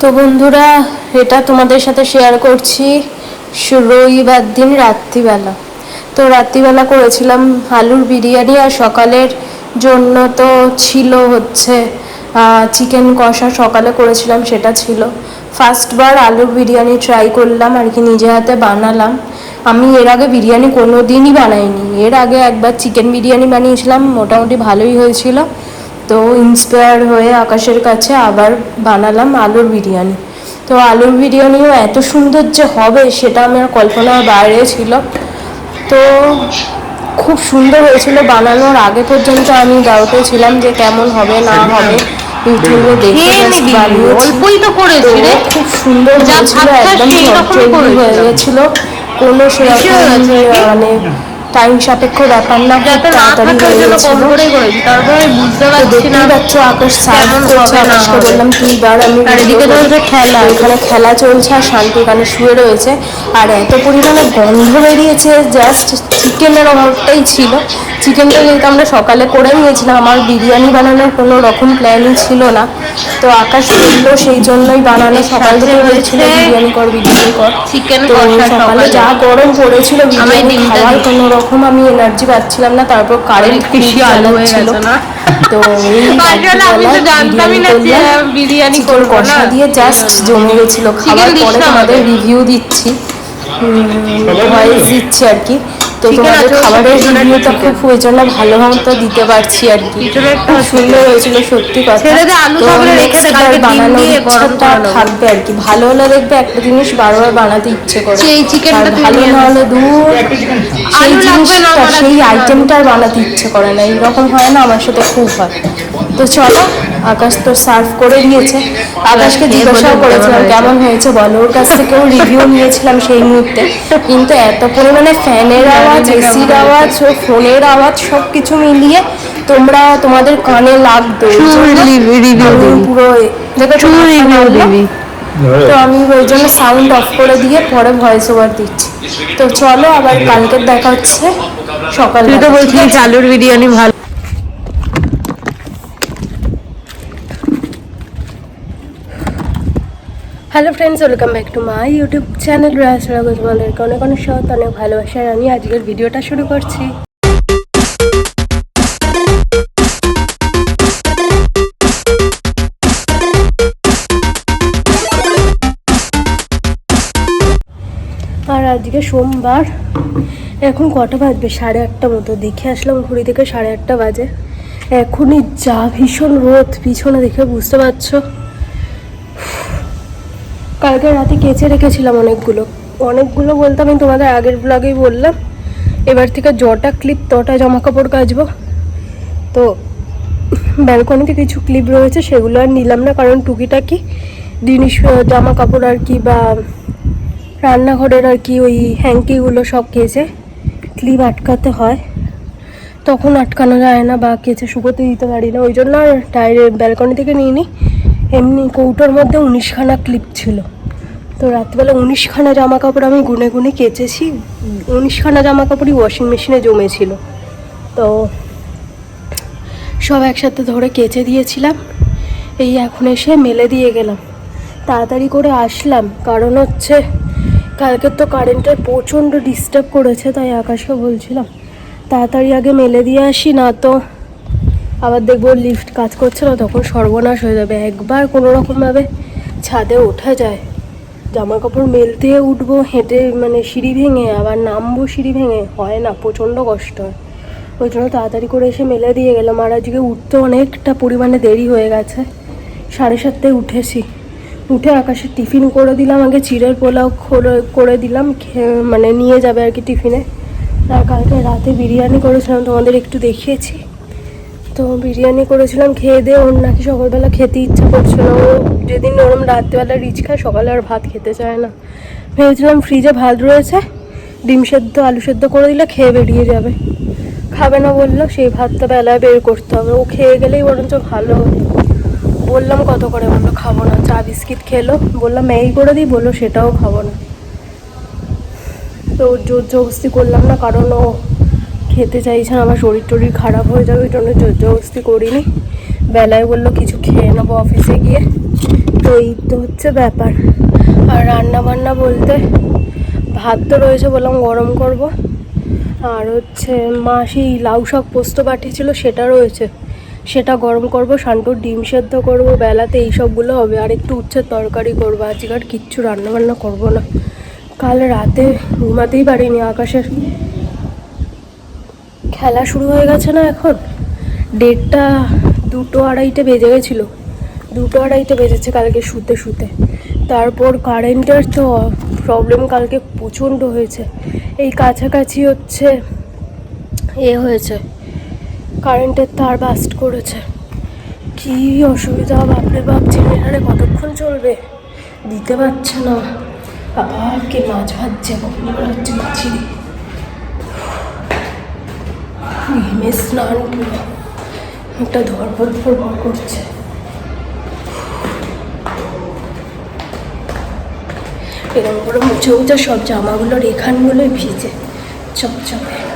তো বন্ধুরা, এটা তোমাদের সাথে শেয়ার করছি রবিবার দিন রাত্রিবেলা। তো রাত্রিবেলা করেছিলাম আলুর বিরিয়ানি আর সকালের জন্য তো ছিল হচ্ছে চিকেন কষা সকালে করেছিলাম, সেটা ছিল। ফার্স্টবার আলুর বিরিয়ানি ট্রাই করলাম, আর কি নিজে হাতে বানালাম। আমি এর আগে বিরিয়ানি কোনো দিনই বানাইনি। এর আগে একবার চিকেন বিরিয়ানি বানিয়েছিলাম, মোটামুটি ভালোই হয়েছিল। তো ইন্সপায়ার হয়ে আকাশের কাছে আবার বানালাম আলুর বিরিয়ানি তো আলুর বিরিয়ানিও এত সুন্দর যে হবে সেটা আমার কল্পনার বাইরে ছিল তো খুব সুন্দর হয়েছিল বানানোর আগে পর্যন্ত আমি ডাউটে ছিলাম যে কেমন হবে না হবে ইউটিউবে দেখে। অল্পই তো করেছি রে। খুব সুন্দর হয়েছিল একদম হয়ে। গেছিল কোনো সেরকম মানে টাইম সাপেক্ষ ব্যাপার না খুব তাড়াতাড়ি হয়ে গেছিল করেই করেছি তারপরে আমি বুঝতে পারছি না দেখতেই পাচ্ছ আকাশ সার্ভ করছে আকাশকে বললাম তুই বার আমি খেলা। এখানে খেলা চলছে আর শান্তি এখানে শুয়ে রয়েছে। আর এত পরিমাণে গন্ধ বেরিয়েছে জাস্ট চিকেনের অভাবটাই ছিল। চিকেনটা যেহেতু আমরা সকালে করে নিয়েছিলাম আমার বিরিয়ানি বানানোর কোনো রকম প্ল্যানই ছিল না। তো আকাশ বলল সেই জন্যই বানানো সকাল থেকে বলছিল হয়েছে বিরিয়ানি কর বিরিয়ানি কর। চিকেন তো সকালে যা গরম পড়েছিল বিরিয়ানি খাওয়ার কোনো রকম আমি এনার্জি পাচ্ছিলাম না তারপর কারেন্ট বেশি আলো হয়ে গেছে না? তো আমি তো রাত্রিবেলা জানতামই না যে করলাম। বিরিয়ানি কষা না। দিয়ে জাস্ট জমে গেছিল খাবার। পরে তোমাদের আমাদের। রিভিউ দিচ্ছি। ভয়েস দিচ্ছি আর কি। তো তোমাদের খাবারের রিভিউটা খুব ওই জন্য ভালো মতো দিতে পারছি আর কি। খুব সুন্দর হয়েছিল সত্যি কথা। তো বার বানানোর ইচ্ছাটা থাকবে আর কি। ভালো হলে দেখবে একটা জিনিস বারবার বানাতে ইচ্ছে করে। সেই চিকেনটা ভালো না হলে দূর সেই জিনিসটা সেই আইটেমটা আর বানাতে ইচ্ছে করে না। এইরকম হয় না আমার সাথে খুব হয়। তো চলো আকাশ তো সার্ভ করে দিয়েছে আকাশকে খেয়ে জিজ্ঞাসাও করেছিলাম কেমন হয়েছে। বলো ওর কাছ থেকেও রিভিউ নিয়েছিলাম সেই মুহূর্তে। কিন্তু এত পরিমাণে ফ্যানের আওয়াজ এসির আওয়াজ ও ফোনের আওয়াজ সব কিছু মিলিয়ে তোমরা তোমাদের কানে লাগতো পুরো তো আমি ওই জন্য সাউন্ড অফ করে দিয়ে পরে ভয়েস ওভার দিচ্ছি। তো চলো আবার কালকে দেখা হচ্ছে। সকাল তো বলছিলি আলুর বিরিয়ানি ভালো hello friends welcome back to my YouTube channel রাসরা তোমাদেরকে অনেক অনেক সহত অনেক ভালোবাসার আমি আজকের ভিডিওটা শুরু করছি। আর আজকে সোমবার, এখন কটা বাজবে? সাড়ে আটটা মতো। দেখে আসলাম ঘুরি থেকে সাড়ে আটটা বাজে। এখনই যা ভীষণ রোদ, পিছনে দেখে বুঝতে পারছ? কালকে রাতে কেচে রেখেছিলাম অনেকগুলো। অনেকগুলো বলতে আমি তোমাদের আগের ব্লগেই বললাম। এবার থেকে জটা ক্লিপ তটা জামা কাপড় কাচবো। তো ব্যালকনিতে কিছু ক্লিপ রয়েছে, সেগুলো আর নিলাম না, কারণ টুকিটাকি জিনিস জামা কাপড় আর কি বা রান্নাঘরের আর কি ওই হ্যাঙ্কিগুলো সব কেচে ক্লিপ আটকাতে হয়। তখন আটকানো যায় না বা কেচে শুকোতে দিতে পারি না, ওই জন্য আর টায়ারে ব্যালকনি থেকে নিয়ে নিই এমনি কৌটোর মধ্যে উনিশখানা ক্লিপ ছিল। তো রাত্রিবেলা উনিশখানা জামা কাপড় আমি গুনে গুনে কেচেছি। উনিশখানা জামা কাপড়ই ওয়াশিং মেশিনে জমেছিল। তো সব একসাথে ধরে কেচে দিয়েছিলাম। এই এখন এসে মেলে দিয়ে গেলাম। তাড়াতাড়ি করে আসলাম। কারণ হচ্ছে, কালকে তো কারেন্টের প্রচণ্ড ডিস্টার্ব করেছে, তাই আকাশকে বলছিলাম, তাড়াতাড়ি আগে মেলে দিয়ে আসি, না তো আবার দেখব লিফট কাজ করছে না, তখন সর্বনাশ হয়ে যাবে। একবার কোনো রকমভাবে ছাদে ওঠা যায়। জামা কাপড় মেলতে উঠবো, হেঁটে মানে সিঁড়ি ভেঙে, আবার নামবো সিঁড়ি ভেঙে, হয় না, প্রচণ্ড কষ্ট হয়। ওই জন্য তাড়াতাড়ি করে এসে মেলে দিয়ে গেলাম। আর আজকে উঠতে অনেকটা পরিমাণে দেরি হয়ে গেছে। সাড়ে সাতটায় উঠেছি। উঠে আকাশে টিফিন করে দিলাম, আগে চিড়ের পোলাও করে- দিলাম মানে নিয়ে যাবে আর কি টিফিনে। আর কালকে রাতে বিরিয়ানি করেছিলাম, তোমাদের একটু দেখিয়েছি। তো বিরিয়ানি করেছিলাম, খেয়ে দিয়ে ওর নাকি সকালবেলা খেতে ইচ্ছা করছিল ও যেদিন ওরম রাত্রিবেলা রিচ খায়, সকালে আর ভাত খেতে চায় না। ভেবেছিলাম ফ্রিজে ভাত রয়েছে, ডিম সেদ্ধ, আলু সেদ্ধ করে দিলে খেয়ে বেরিয়ে যাবে। খাবে না বলল, সেই ভাতটা বেলায় বের করতে হবে। ও খেয়ে গেলেই বরঞ্চ ভালো বললাম, কত করে? বলল, খাব না, চা, বিস্কিট খেলো। বললাম ম্যাগি করে দিই? বলল, সেটাও খাব না। তো জোর জবস্তি করলাম না, কারণ ও খেতে চাইছে না, আমার শরীর টরীর খারাপ হয়ে যাবে, ওই জন্য জোর জবস্তি করিনি। বেলায় বলল কিছু খেয়ে নেব অফিসে গিয়ে। তো এই তো হচ্ছে ব্যাপার। আর রান্না বান্না বলতে ভাত তো রয়েছে বললাম গরম করব। আর হচ্ছে মা সেই লাউ শাক পোস্ত পাঠিয়েছিল, সেটা রয়েছে। সেটা গরম করব, শান্টুর ডিম সেদ্ধ করব, বেলাতে এই সবগুলো হবে। আর একটু উচ্ছের তরকারি করব, আজকে আর কিচ্ছু রান্না বান্না করব না। কাল রাতে ঘুমাতেই পারিনি আকাশের খেলা শুরু হয়ে গেছে না এখন? ডেটটা দুটো আড়াইটে বেজে গেছিল। দুটো আড়াইটে বেজেছে কালকে শুতে শুতে। তারপর কারেন্টের তো প্রবলেম কালকে প্রচণ্ড হয়েছে। এই কাছাকাছি হচ্ছে এ হয়েছে। কারেন্টের তার বাস্ট করেছে। কি অসুবিধা, বাপরে বাপ জেনারেটারে কতক্ষণ চলবে? দিতে পারছে না। বাবা কে মাছ ভাজছে, কখন হচ্ছে মাছিরি ঘেমে স্নান পুরো একটা ধরপর ধরপর করছে। এরকম করে মুছে মুছে সব জামাগুলোর এখানগুলোই ভিজে, চপচপে।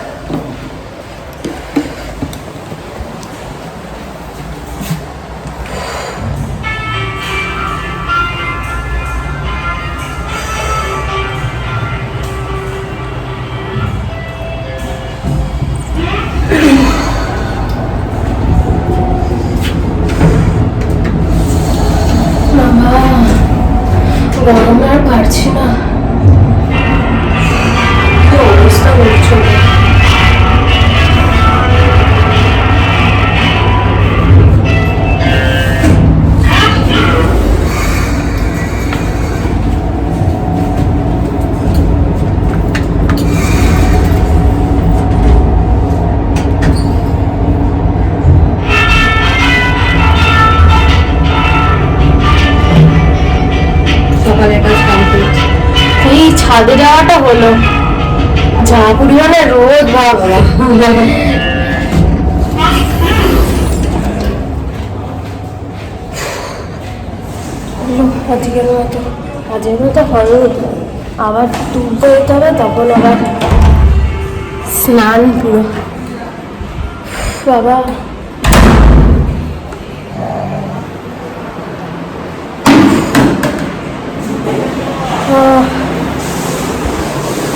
আজকের মতো আজকের মতো হয়নি আবার তুলতে যেতে হবে তখন আবার স্নান পুরো বাবা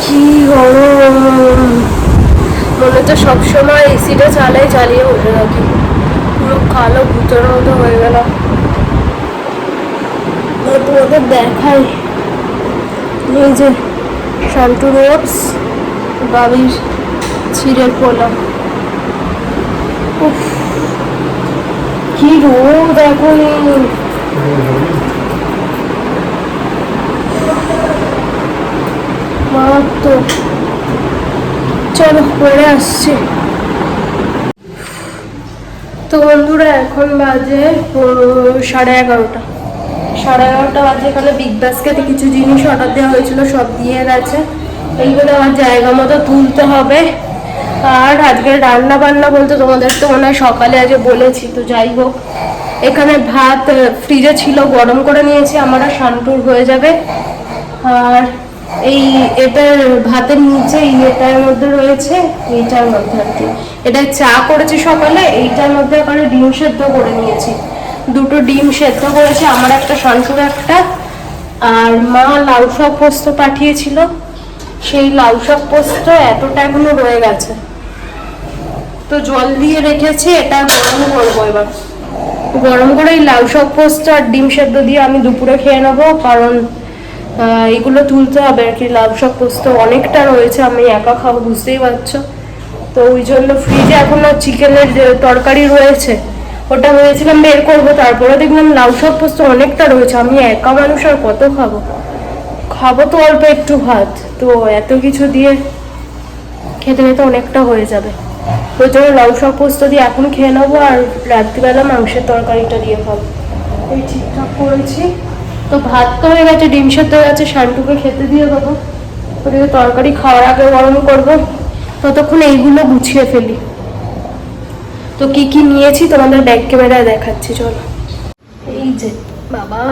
কি গরম। মনে হচ্ছে সবসময় এসিটা চালাই চালিয়ে বসে থাকি পুরো কালো ভূতের মতো হয়ে গেল। তোমাদের দেখাই। এই যে শান্টু রোডস বাবির ছিঁড়ের পোলা। উফ, কি রোদ এখন মারাত্মক। পরে আসছি। তো বন্ধুরা, এখন বাজে সাড়ে এগারোটা। সাড়ে এগারোটা বাজে, এখানে বিগ বাস্কেটে কিছু জিনিস অর্ডার দেওয়া হয়েছিল, সব দিয়ে গেছে। এইগুলো আমার জায়গা মতো তুলতে হবে। আর আজকে রান্না বান্না বলতে তোমাদের তো মনে হয় সকালে আজ বলেছি, তো যাই হোক। এখানে ভাত ফ্রিজে ছিল, গরম করে নিয়েছি, আমার আর শান্তুর হয়ে যাবে। আর এই এটার ভাতের নিচে এই এটার মধ্যে রয়েছে, এইটার মধ্যে আর কি। এটা চা করেছি সকালে, এইটার মধ্যে আবার ডিম সেদ্ধ করে নিয়েছি। দুটো ডিম সেদ্ধ করেছি, আমার একটা শান্তুর একটা, আর মা লাউ শাক পোস্ত পাঠিয়েছিল। সেই লাউ শাক পোস্ত এতটা এখনও রয়ে গেছে। তো জল দিয়ে রেখেছি, এটা গরম করব এবার। গরম করে এই লাউ শাক পোস্ত আর ডিম সেদ্ধ দিয়ে আমি দুপুরে খেয়ে নেব, কারণ এগুলো তুলতে হবে আর কি। লাউ শাক পোস্ত অনেকটা রয়েছে, আমি একা খাব, বুঝতেই পারছ। তো ওই জন্য ফ্রিজে এখনও চিকেনের তরকারি রয়েছে, ওটা ভেবেছিলাম বের করব, তারপরে দেখলাম লাউ শাক পোস্ত অনেকটা রয়েছে, আমি একা মানুষ আর কত খাব? খাব তো অল্প একটু ভাত, তো এত কিছু দিয়ে খেতে খেতে অনেকটা হয়ে যাবে। ওই জন্য লাউ শাক পোস্ত দিয়ে এখন খেয়ে নেব আর রাত্রিবেলা মাংসের তরকারিটা দিয়ে খাব। এই ঠিকঠাক করেছি। তো ভাত তো হয়ে গেছে, ডিম সেদ্ধ হয়ে গেছে শান্টুকে খেতে দিয়ে দেবো। ওদিকে তরকারি খাওয়ার আগে গরম করব। ততক্ষণ এইগুলো গুছিয়ে ফেলি। তো কি কি নিয়েছি তোমাদের ব্যাক ক্যামেরায় দেখাচ্ছি, চলো। এই যে, বাবা,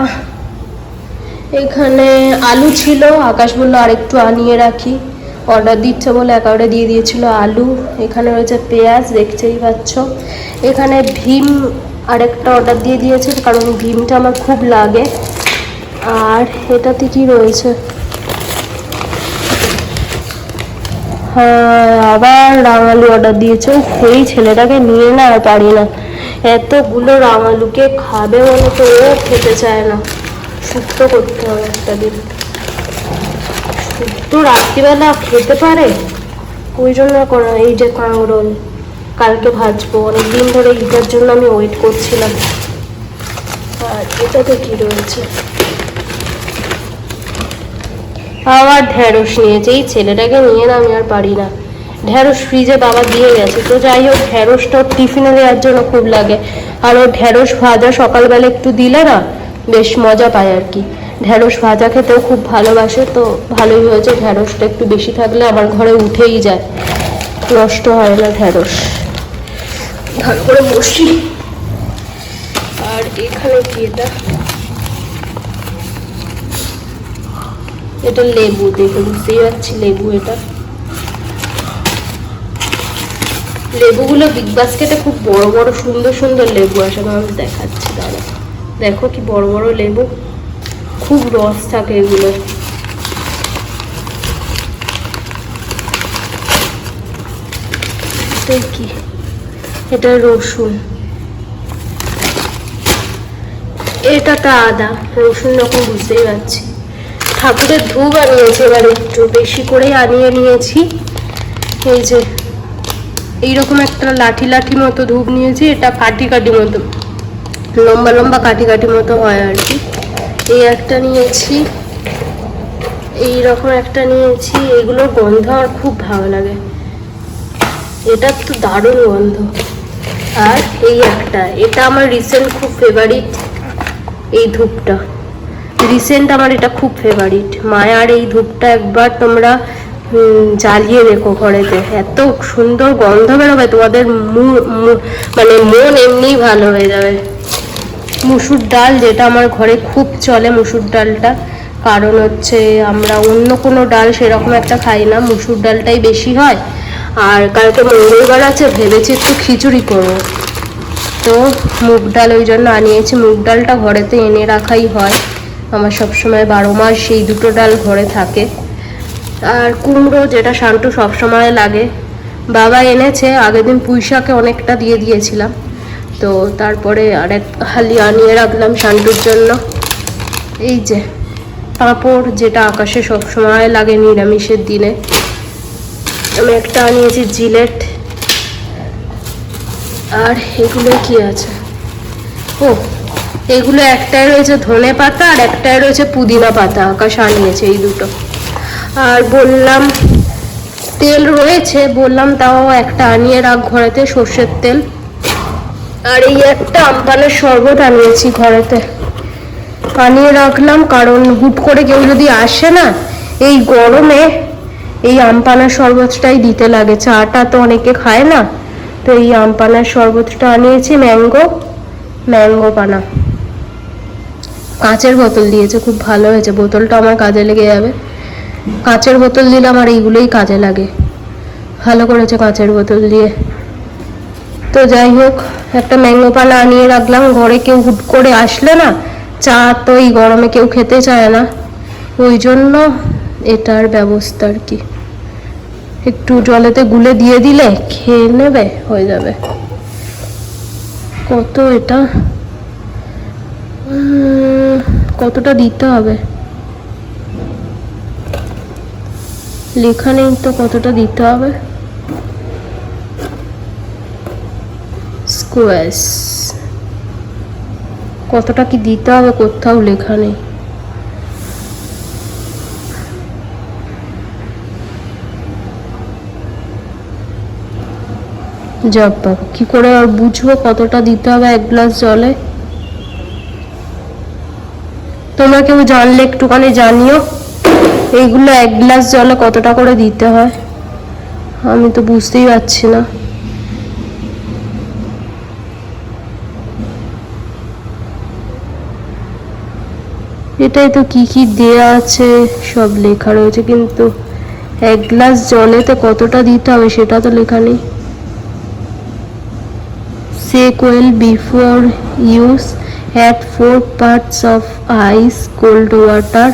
এখানে আলু ছিল, আকাশ বলল আরেকটু আনিয়ে রাখি। অর্ডার দিচ্ছে বলে একেবারে দিয়ে দিয়েছিল আলু। এখানে রয়েছে পেঁয়াজ, দেখতেই পাচ্ছ। এখানে ভীম আরেকটা অর্ডার দিয়ে দিয়েছে, কারণ ভীমটা আমার খুব লাগে। আর এটাতে কি রয়েছে। হ্যাঁ আবার রাঙালু অর্ডার দিয়েছে। এই ছেলেটাকে নিয়ে না আর পারি না। এতগুলো রাঙালুকে খাবে বলে তো ও খেতে চায় না। শুক্তো করতে হবে একটা দিন। শুক্তো রাত্রিবেলা খেতে পারে? ওই জন্য এই যে কাঁকরোল। কালকে ভাজবো। অনেক দিন ধরে এটার জন্য আমি ওয়েট করছিলাম। আর এটাতে কি রয়েছে? আবার ঢ্যাঁড়স নিয়েছে এই ছেলেটাকে নিয়ে না আমি আর পারি না। ঢ্যাঁড়স ফ্রিজে বাবা দিয়ে গেছে। তো যাই হোক ঢ্যাঁড়সটা ওর টিফিনে দেওয়ার জন্য খুব লাগে। আর ও ঢ্যাঁড়স ভাজা সকালবেলা একটু দিলে না, বেশ মজা পায় আর কি। ঢ্যাঁড়স ভাজা খেতেও খুব ভালোবাসে, তো ভালোই হয়েছে ঢ্যাঁড়সটা একটু বেশি থাকলে আমার ঘরে উঠেই যায়। নষ্ট হয় না ঢ্যাঁড়স ভালো করে বসি। আর এখানে কি এটা? এটা লেবু দেখে বুঝতেই পারছি লেবু এটা? লেবুগুলো বিগ বাস্কেটে খুব বড় বড়, সুন্দর সুন্দর লেবু আসে, আমি দেখাচ্ছি দাদা দেখো কি বড় বড় লেবু, খুব রস থাকে এগুলো। এটা কি? এটা রসুন। এটাটা আদা, রসুন রকম বুঝতেই পারছি। ঠাকুরের ধূপ আনিয়েছি এবার একটু বেশি করেই আনিয়ে নিয়েছি। এই যে, এইরকম একটা লাঠি লাঠি মতো ধূপ নিয়েছি, এটা কাঠি কাঠি মতো, লম্বা লম্বা কাঠি কাঠি মতো হয় আর কি। এই একটা নিয়েছি এই রকম একটা নিয়েছি এগুলোর গন্ধ আমার খুব ভালো লাগে। এটার তো দারুণ গন্ধ। আর এই একটা, এটা আমার রিসেন্ট খুব ফেভারিট এই ধূপটা। রিসেন্ট আমার এটা খুব ফেভারিট মায়ার এই ধূপটা একবার তোমরা জ্বালিয়ে দেখো ঘরেতে। এত সুন্দর গন্ধ বেরোবে, তোমাদের মানে মন এমনিই ভালো হয়ে যাবে। মুসুর ডাল যেটা আমার ঘরে খুব চলে মুসুর ডালটা, কারণ হচ্ছে আমরা অন্য কোনো ডাল সেরকম একটা খাই না, মুসুর ডালটাই বেশি হয়। আর কালকে মঙ্গলবার আছে, ভেবেছি একটু খিচুড়ি করব। তো মুগ ডাল ওই জন্য আনিয়েছি, মুগ ডালটা ঘরেতে এনে রাখাই হয়। আমার সবসময় বারো মাস সেই দুটো ডাল ঘরে থাকে। আর কুমড়ো যেটা শান্টু সবসময় লাগে। বাবা এনেছে, আগের দিন পুঁইশাকে অনেকটা দিয়ে দিয়েছিলাম। তো তারপরে আরেক হালি আনিয়ে রাখলাম শান্টুর জন্য। এই যে, পাঁপড় যেটা আকাশে সবসময় লাগে নিরামিষের দিনে। আমি একটা আনিয়েছি জিলেট। আর এগুলো কি আছে? ও এগুলো একটাই রয়েছে ধনে পাতা আর একটাই রয়েছে পুদিনা পাতা, আকাশ আনিয়েছে এই দুটো। আর বললাম তেল রয়েছে, বললাম তাও একটা আনিয়ে রাখ ঘরেতে, সর্ষের তেল। আর এই একটা আমপানের শরবত আনিয়েছি ঘরেতে। আনিয়ে রাখলাম, কারণ হুট করে কেউ যদি আসে না, এই গরমে এই আমপানার শরবতটাই দিতে লাগে। চাটা তো অনেকে খায় না, তো এই আমপানার শরবতটা আনিয়েছি, ম্যাঙ্গো ম্যাঙ্গো পানা। কাঁচের বোতল দিয়েছে, খুব ভালো হয়েছে। বোতলটা আমার কাজে লেগে যাবে। কাঁচের বোতল দিলে আমার এইগুলোই কাজে লাগে। ভালো করেছে কাঁচের বোতল দিয়ে। তো যাই হোক, একটা ম্যাঙ্গো পানা আনিয়ে রাখলাম। ঘরে কেউ হুট করে আসলে না, চা তো এই গরমে কেউ খেতে চায় না। ওই জন্য এটার ব্যবস্থা আর কি। একটু জলেতে গুলে দিয়ে দিলে খেয়ে নেবে, হয়ে যাবে। কত এটা? কতটা দিতে হবে? লেখা নেই তো কতটা দিতে হবে? স্কোয়াস কতটা কি দিতে হবে কোথাও লেখা নেই। বাবা, কি করে আর বুঝব কতটা দিতে হবে এক গ্লাস জলে? তোমরা কেউ জানলে একটুখানি জানিও, এইগুলো এক গ্লাস জলে কতটা করে দিতে হয়? আমি তো বুঝতেই পারছি না। এটাই তো কি কি দেয়া আছে, সব লেখা রয়েছে, কিন্তু এক গ্লাস জলে তো কতটা দিতে হবে সেটা তো লেখা নেই। Shake well before use add 4 parts of ice cold water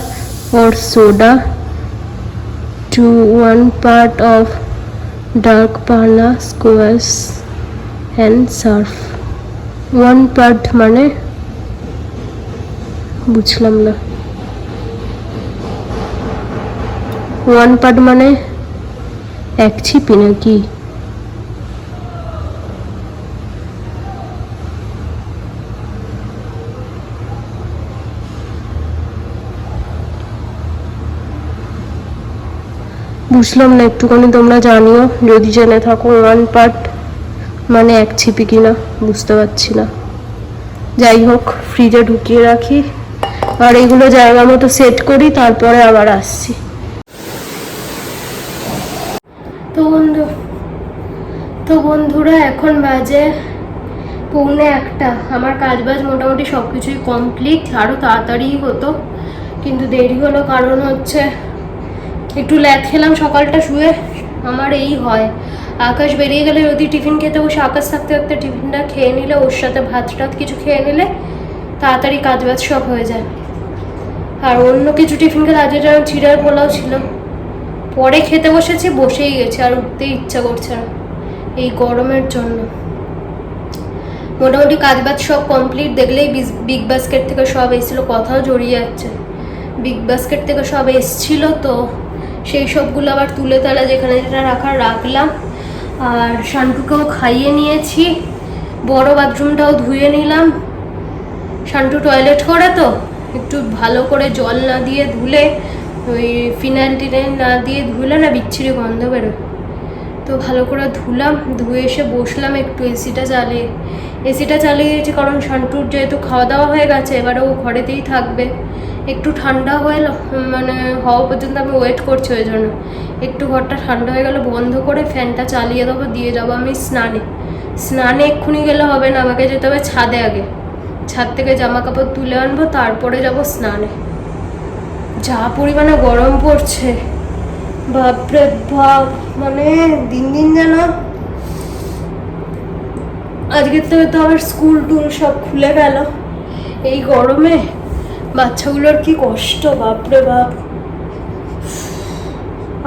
or soda to 1 part of dark panna squash and serve 1 part মানে বুঝলাম না ওয়ান পার্ট মানে এক ছিপি নাকি বুঝলাম না, একটুখানি তোমরা জানিও, যদি জেনে থাকো ওয়ান পার্ট মানে এক ছিপি কিনা, বুঝতে পারছি না। যাই হোক ফ্রিজে ঢুকিয়ে রাখি, আর এগুলো জায়গা মতো সেট করি, তারপরে আবার আসছি। তো বন্ধু, তো বন্ধুরা, এখন বাজে পৌনে একটা। আমার কাজ বাজ মোটামুটি সব কিছুই কমপ্লিট আরও তাড়াতাড়ি হতো, কিন্তু দেরি হলো কারণ হচ্ছে একটু ল্যাদ খেলাম, সকালটা শুয়ে আমার এই হয়। আকাশ বেরিয়ে গেলে যদি টিফিন খেতে বসে আকাশ থাকতে থাকতে টিফিনটা খেয়ে নিলে, ওর সাথে ভাত টাত কিছু খেয়ে নিলে তাড়াতাড়ি কাজ বাজ সব হয়ে যায়। আর অন্য কিছু টিফিন খেলে আজকে যেমন চিড়ার পোলাও ছিল। পরে খেতে বসেছি, বসেই গেছে, আর উঠতে ইচ্ছা করছে না এই গরমের জন্য। মোটামুটি কাজ বাজ সব কমপ্লিট দেখলেই বিগ বাস্কেট থেকে সব এসেছিল, কথাও জড়িয়ে যাচ্ছে। বিগ বাস্কেট থেকে সব এসছিল তো সেই সবগুলো আবার তুলে তালা যেখানে যেটা রাখার রাখলাম। আর শান্টুকেও খাইয়ে নিয়েছি। বড় বাথরুমটাও ধুয়ে নিলাম। শান্টু টয়লেট করে তো, একটু ভালো করে জল না দিয়ে ধুলে, ওই ফিনাইল টিনাইল না দিয়ে ধুলে না বিচ্ছিরি গন্ধ বেরোয়। তো ভালো করে ধুলাম, ধুয়ে এসে বসলাম একটু এসিটা চালিয়ে। এসিটা চালিয়ে দিয়েছি কারণ শান্টুর যেহেতু খাওয়া দাওয়া হয়ে গেছে, এবারে ও ঘরেতেই থাকবে। একটু ঠান্ডা হয়ে মানে হওয়া পর্যন্ত আমি ওয়েট করছি ওই জন্য। একটু ঘরটা ঠান্ডা হয়ে গেলে বন্ধ করে ফ্যানটা চালিয়ে দেবো, দিয়ে যাব আমি স্নানে। স্নানে এক্ষুনি গেলে হবে না, আমাকে যেতে হবে ছাদে আগে। ছাদ থেকে জামা কাপড় তুলে আনব, তারপরে যাব স্নানে। যা পরিমাণে গরম পড়ছে। বাপরে বাপ মানে দিন দিন যেন আজকের থেকে তো আবার স্কুল টুল সব খুলে গেল এই গরমে বাচ্চাগুলোর কি কষ্ট বাপরে বাপ।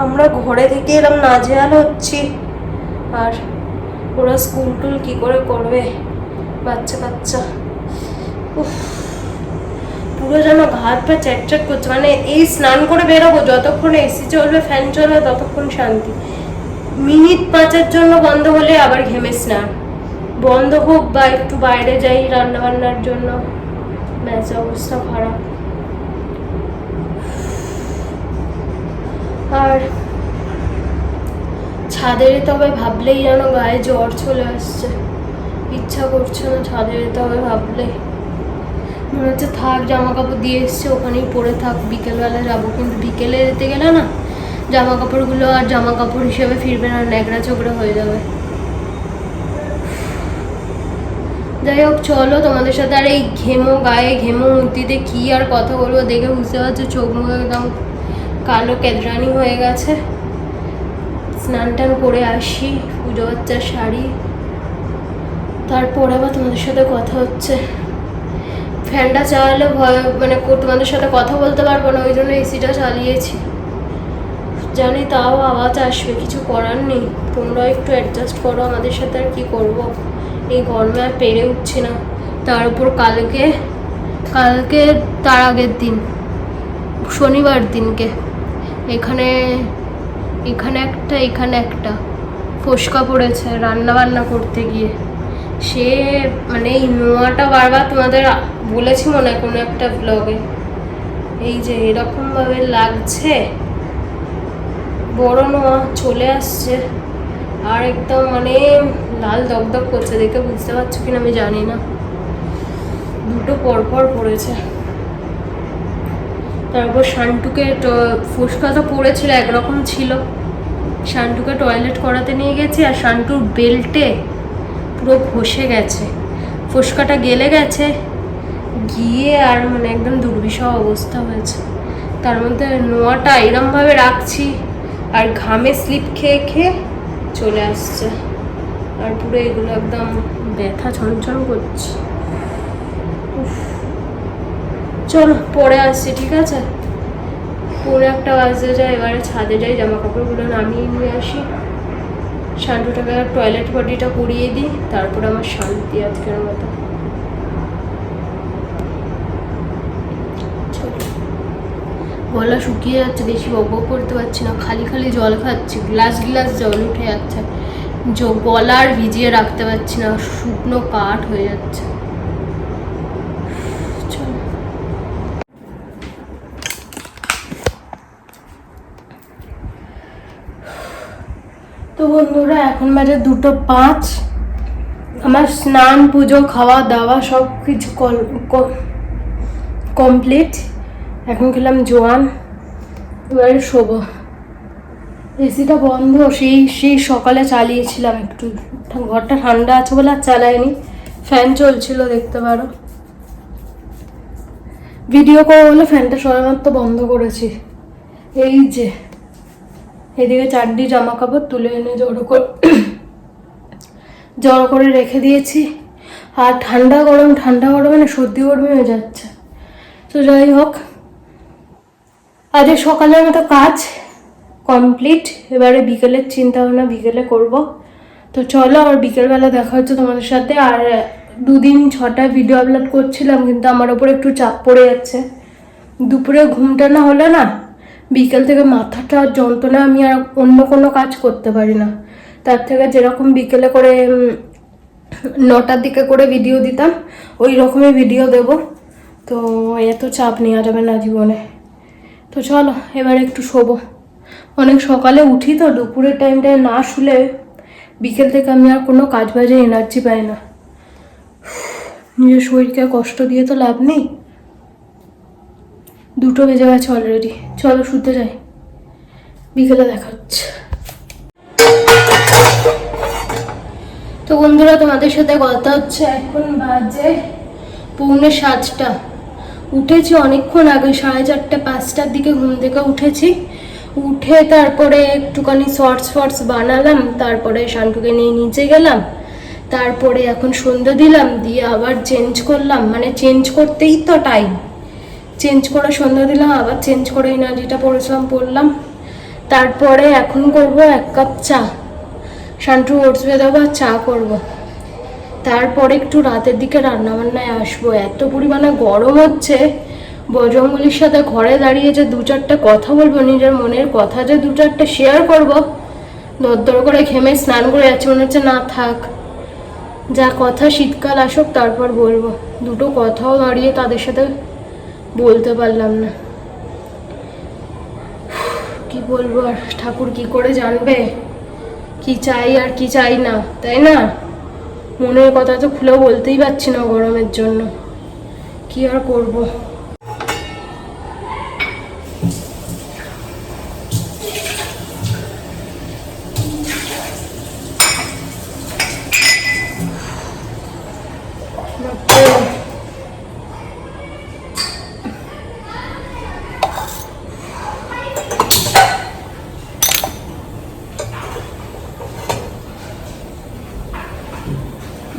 আমরা ঘরে থেকে এরম নাজেহাল হচ্ছি। আর ওরা স্কুল টুল কি করে করবে? বাচ্চা কাচ্চা উফ, পুরো যেন ঘাট পা চ্যাটচ্যাট করছে। মানে এই স্নান করে বেরোবো, যতক্ষণ এসি চলবে ফ্যান চলবে, ততক্ষণ শান্তি। মিনিট পাঁচের জন্য বন্ধ হলে আবার ঘেমে স্নান। বন্ধ হোক বা একটু বাইরে যাই রান্না বান্নার জন্য। ব্যাস অবস্থা খারাপ। আর ছাদের তবে ভাবলেই যেন গায়ে জ্বর চলে আসছে। ইচ্ছা করছে না ছাদে যেতে হবে ভাবলেই। মনে হচ্ছে থাক জামা কাপড় দিয়ে এসছে, ওখানেই পরে থাক, বিকেলবেলা যাব। কিন্তু বিকেলে যেতে গেলে না জামা কাপড়গুলো আর জামা কাপড় হিসেবে ফিরবে না ন্যাকড়া চোকড়া হয়ে যাবে। যাই হোক, চলো তোমাদের সাথে আর এই ঘেমো গায়ে ঘেমো মূর্তিতে কি আর কথা বলব দেখে বুঝতে পারছ, চোখ মুখ একদম কালো কেদরানি হয়ে গেছে। স্নান টান করে আসি, পুজো বাচ্চার শাড়ি। তারপরে আবার তোমাদের সাথে কথা হচ্ছে। ফ্যানটা চালালে ভয় মানে তোমাদের সাথে কথা বলতে পারব না, ওই জন্য এসিটা চালিয়েছি। জানি তাও আওয়াজ আসবে, কিছু করার নেই। তোমরাও একটু অ্যাডজাস্ট করো, আমাদের সাথে আর কী করব? এই গরমে আর পেরে উঠছি না। তার উপর কালকে কালকে তার আগের দিন, শনিবার দিনকে। এখানে এখানে একটা এখানে একটা। ফোসকা পড়েছে রান্না বান্না করতে গিয়ে। সে মানে এই নোয়াটা বারবার তোমাদের বলেছি মনে হয় কোনো একটা ব্লগে এই যে এরকমভাবে লাগছে। বড় নোয়া চলে আসছে। আর একদম মানে লাল দগদগ করছে, দেখে বুঝতে পারছ কিনা আমি জানি না। দুটো পরপর পড়েছে। তারপর শান্টুকে ফুসকা তো পড়েছিল, একরকম ছিল। শান্টুকে টয়লেট করাতে নিয়ে গেছি, আর শান্টুর বেল্টে পুরো ঘষে গেছে। ফুসকাটা গেলে গেছে, গিয়ে আর মানে একদম দুর্বিষহ অবস্থা হয়েছে। তার মধ্যে নোয়াটা এরমভাবে রাখছি, আর ঘামে স্লিপ খেয়ে খেয়ে চলে আসছে। আর পুরো এগুলো একদম ব্যথা ছনছন করছে। চলো, পরে আসছি, ঠিক আছে? পরে একটা বাজতে যায়, এবারে ছাদে যাই জামা কাপড়গুলো নামিয়ে নিয়ে আসি। শান্তুটাকে টয়লেট বডিটা করিয়ে দিই, তারপরে আমার শান্তি আজকের মতো। গলা শুকিয়ে যাচ্ছে বেশি বক করতে পারছি না, খালি খালি জল খাচ্ছি গ্লাস গ্লাস জল উঠে যাচ্ছে। জ- গলা আর ভিজিয়ে রাখতে পারছি না, শুকনো কাঠ হয়ে যাচ্ছে। তো বন্ধুরা, এখন বাজে দুটো পাঁচ। আমার স্নান, পুজো, খাওয়া, দাওয়া সব কিছু কমপ্লিট। এখন খেলাম জোয়ান, এবারে শোবো। এসিটা বন্ধ, সেই সেই সকালে চালিয়েছিলাম একটু। ঘরটা ঠান্ডা আছে বলে আর চালাইনি ফ্যান চলছিল দেখতে পারো। ভিডিও করে হলে, ফ্যানটা সবেমাত্র বন্ধ করেছি। এই যে, এদিকে চারটি জামা কাপড় তুলে এনে জড়ো করে জড়ো করে রেখে দিয়েছি। আর ঠান্ডা গরম, ঠান্ডা গরমে না সর্দি গরমে হয়ে যাচ্ছে। তো যাই হোক, আজ সকালের মতো কাজ। কমপ্লিট এবারে বিকেলের চিন্তা ভাবনা বিকেলে করব। তো চলো আর বিকেলবেলা দেখা হচ্ছে তোমাদের সাথে। আর দুদিন ছটায় ভিডিও আপলোড করছিলাম, কিন্তু আমার ওপর একটু চাপ পড়ে যাচ্ছে। দুপুরে ঘুমটা না হলে না, বিকেল থেকে মাথাটা যন্ত্রণা আমি আর অন্য কোনো কাজ করতে পারি না। তার থেকে যেরকম বিকেলে করে নটার দিকে করে ভিডিও দিতাম, ওই রকমই ভিডিও দেব। তো এত চাপ নেওয়া যাবে না জীবনে। তো চলো, এবার একটু শোবো। অনেক সকালে উঠি তো, দুপুরের টাইমটায় না শুলে বিকেল থেকে আমি আর কোনো কাজ বাজে এনার্জি পাই না। নিজের শরীরকে কষ্ট দিয়ে তো লাভ নেই। দুটো বেজে গেছে অলরেডি চলো শুতে যাই। বিকেলে দেখা হচ্ছে। তো বন্ধুরা, তোমাদের সাথে কথা হচ্ছে এখন বাজে পৌনে সাতটা। উঠেছি অনেকক্ষণ আগে, সাড়ে চারটে, পাঁচটার দিকে ঘুম থেকে উঠেছি। উঠে তারপরে একটুখানি শর্টস ফর্টস বানালাম, তারপরে শান্তুকে নিয়ে নিচে গেলাম, তারপরে এখন সন্ধ্যা দিলাম, দিয়ে আবার চেঞ্জ করলাম মানে চেঞ্জ করতেই তো টাইম চেঞ্জ করে সন্ধ্যা দিলাম, আবার চেঞ্জ করে এনার্জিটা পড়েছিলাম পড়লাম তারপরে এখন করব এক কাপ চা। শান্টু ওটস দেবো আর চা করব। তারপরে একটু রাতের দিকে রান্না বান্নায় আসব। এত পরিমাণে গরম হচ্ছে বজঙ্গলির সাথে ঘরে দাঁড়িয়ে যে দু চারটে কথা বলব, নিজের মনের কথা যে দু চারটে শেয়ার করব, দরদর করে ঘেমে স্নান করে যাচ্ছে, মনে হচ্ছে না থাক। যা কথা শীতকাল আসুক, তারপর বলব। দুটো কথাও দাঁড়িয়ে তাদের সাথে বলতে পারলাম না। কি বলব আর? ঠাকুর কি করে জানবে? কি চাই আর কি চাই না, তাই না? মনের কথা তো খুলেও বলতেই পারছি না গরমের জন্য। কি আর করব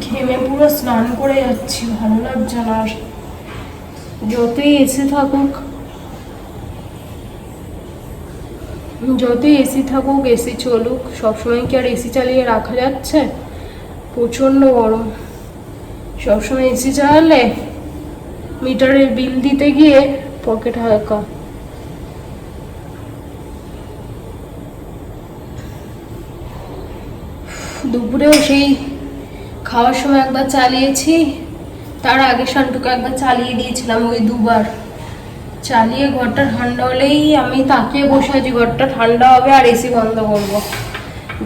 ঘেমে পুরো স্নান করে যাচ্ছি ভালো লাগছে না আর যতই এসি থাকুক। যতই এসি থাকুক, এসি চলুক, সবসময় কি আর এসি চালিয়ে রাখা যাচ্ছে? প্রচণ্ড গরম। সবসময় এসি চালালে মিটারের বিল দিতে গিয়ে পকেট হালকা। দুপুরেও সেই খাওয়ার সময় একবার চালিয়েছি। তার আগে শান্টুকে একবার চালিয়ে দিয়েছিলাম ওই দুবার। চালিয়ে ঘরটা ঠান্ডা হলেই আমি তাকিয়ে বসে আছি, ঘরটা ঠান্ডা হবে আর এসি বন্ধ করব।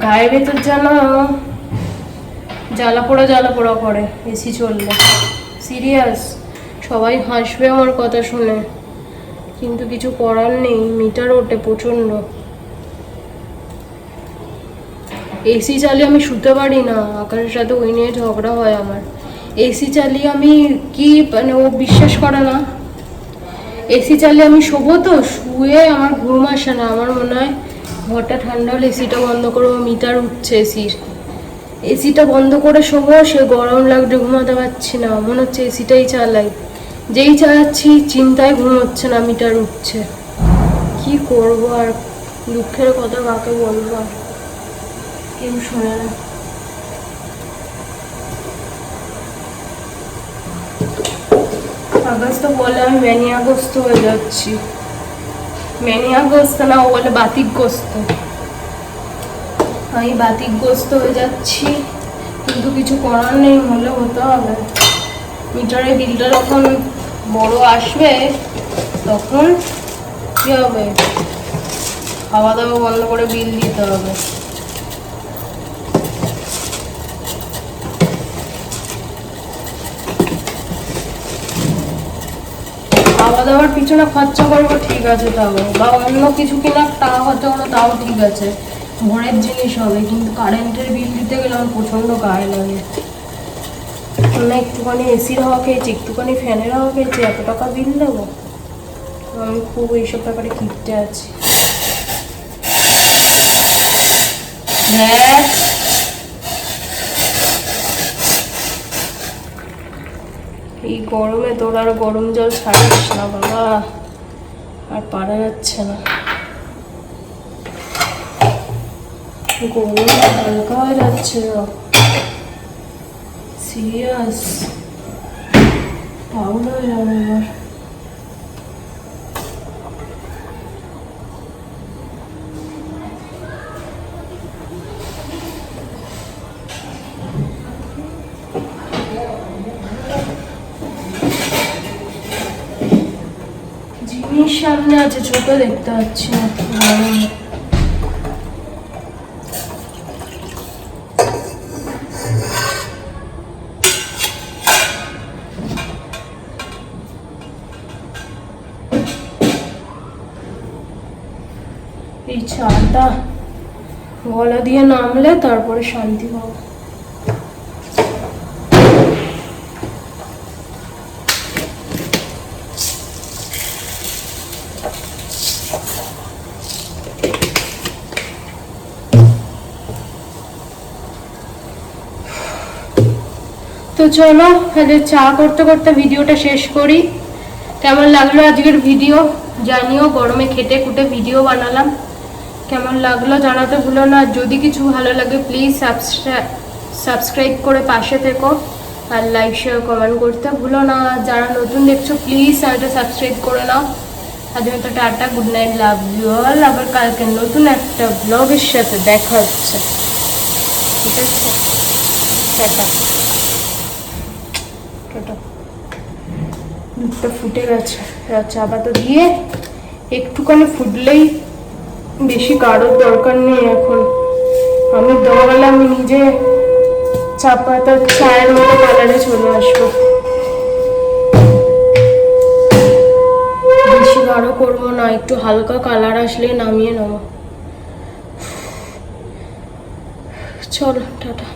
গায়ের ভেতর যেন জ্বালা পোড়া জ্বালা পোড়া করে এসি চললে সিরিয়াস সবাই হাসবে আমার কথা শুনে। কিন্তু কিছু করার নেই, মিটার ওঠে প্রচণ্ড। এসি চালিয়ে আমি শুতে পারি না, আকাশের সাথে ওই নিয়ে ঝগড়া হয় আমার। এসি চালিয়ে আমি কি মানে ও বিশ্বাস করে না। এসি চালিয়ে আমি শোবো তো, শুয়ে আমার ঘুম আসে না। আমার মনে হয় ঘরটা ঠান্ডা হলে এসিটা বন্ধ করব, মিটার উঠছে এসির এসিটা বন্ধ করে শোবো, সে গরম লাগছে ঘুমাতে পারছি না। মনে হচ্ছে এসিটাই চালাই। যেই চালাচ্ছি, চিন্তায় ঘুম হচ্ছে না, মিটার উঠছে। কি করব আর? দুঃখের কথা কাকে বলব আর? কেউ শোনে না। আকাশ বলে আমি ম্যানিয়াগ্রস্ত হয়ে যাচ্ছি। ম্যানিয়াগ্রস্ত না, ও বলে বাতিকগ্রস্ত আমি বাতিকগ্রস্ত হয়ে যাচ্ছি, কিন্তু কিছু করার নেই, হলে হতে হবে। মিটারের বিলটা যখন বড় আসবে, তখন কি হবে? খাওয়া দাওয়া বন্ধ করে বিল দিতে হবে খাওয়া দাওয়ার পিছনে খরচা করব, ঠিক আছে তাও বা অন্য কিছু কিনা টাকা খরচা করব, তাও ঠিক আছে। ঘরের জিনিস হবে, কিন্তু কারেন্টের বিল দিতে গেলে আমার প্রচণ্ড গায়ে লাগে। আমরা একটুখানি এসির হাওয়া খেয়েছি, একটুখানি ফ্যানের হাওয়া খেয়েছি, এত টাকা বিল দেবো? আমি খুব এইসব ব্যাপারে কিনতে আছি। হ্যাঁ? এই গরমে তোর আর গরম জল ছাড়িস না বাবা। আর পারা যাচ্ছে না। গরম হালকা হয়ে যাচ্ছে সিরিয়াস পাউডার হয়ে যাবে এবার। জিনিস সামনে আছে চোখে দেখতে পাচ্ছি না। এই চাটা গলা দিয়ে নামলে তারপরে শান্তি পাবো। চলো, তাহলে চা করতে করতে ভিডিওটা শেষ করি। কেমন লাগল আজকের ভিডিও? জানিও, গরমে খেটে কুটে ভিডিও বানালাম। কেমন লাগল জানাতে ভুলো না। যদি কিছু ভালো লাগে প্লিজ সাবস্ক্রাইব করে পাশে থেকো। আর লাইক শেয়ার কমেন্ট করতে ভুলো না। যারা নতুন দেখছ প্লিজ চ্যানেলটা সাবস্ক্রাইব করে নাও। আজকে তো ta-ta good night love you all আবার কালকে নতুন একটা ব্লগের সাথে দেখা হচ্ছে। ঠিক আছে? টাটা। দুধটা ফুটে গেছে। এবার চাপা তো দিয়ে একটুখানি ফুটলেই বেশি কারোর দরকার নেই এখন। আমি দোয়ালে আমি নিজে চা পাতা, চায়ের মতো কালারে চলে আসব। বেশি গাঢ় করব না, একটু হালকা কালার আসলে নামিয়ে নেব। চলো, টাটা।